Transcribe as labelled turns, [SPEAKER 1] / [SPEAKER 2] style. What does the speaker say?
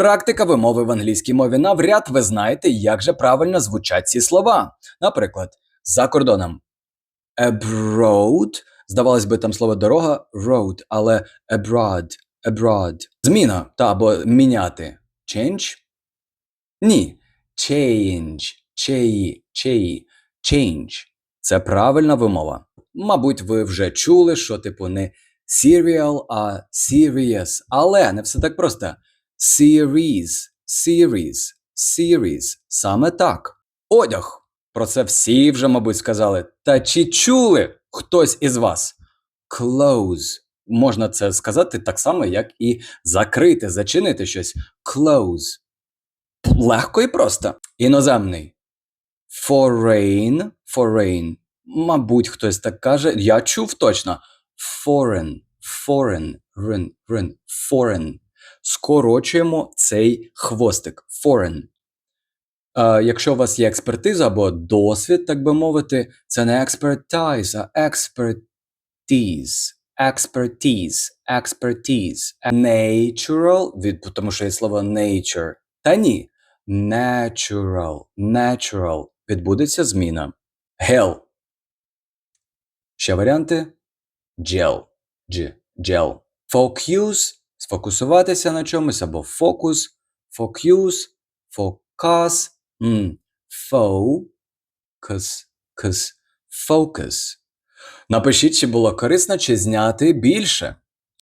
[SPEAKER 1] Практика вимови в англійській мові навряд ви знаєте, як же правильно звучать ці слова. Наприклад, за кордоном abroad, здавалось би, там слово дорога road, але abroad, abroad. Зміна та або міняти. Change? Ні. Change, чеї, чеї, change. Це правильна вимова. Мабуть, ви вже чули, що типу не serial, а serious. Але не все так просто. Series, series, series. Саме так. Одяг. Про це всі вже, мабуть, сказали. Та чи чули хтось із вас? Close. Можна це сказати так само, як і закрити, зачинити щось. Close. Легко і просто. Іноземний. Foreign. Foreign. Мабуть, хтось так каже. Я чув точно. Foreign. Foreign. Рин. Foreign. Скорочуємо цей хвостик. Foreign. Е, якщо у вас є експертиза або досвід, так би мовити, це не expertise, а expertise. Expertise, expertise. Natural, від, тому що є слово nature. Та ні. Natural, natural. Відбудеться зміна. Gel. Ще варіанти. Gel. G. Gel. Focus. Сфокусуватися на чомусь або фокус, фокюс, фокас, фокус, фокус. Напишіть, чи було корисно, чи зняти більше.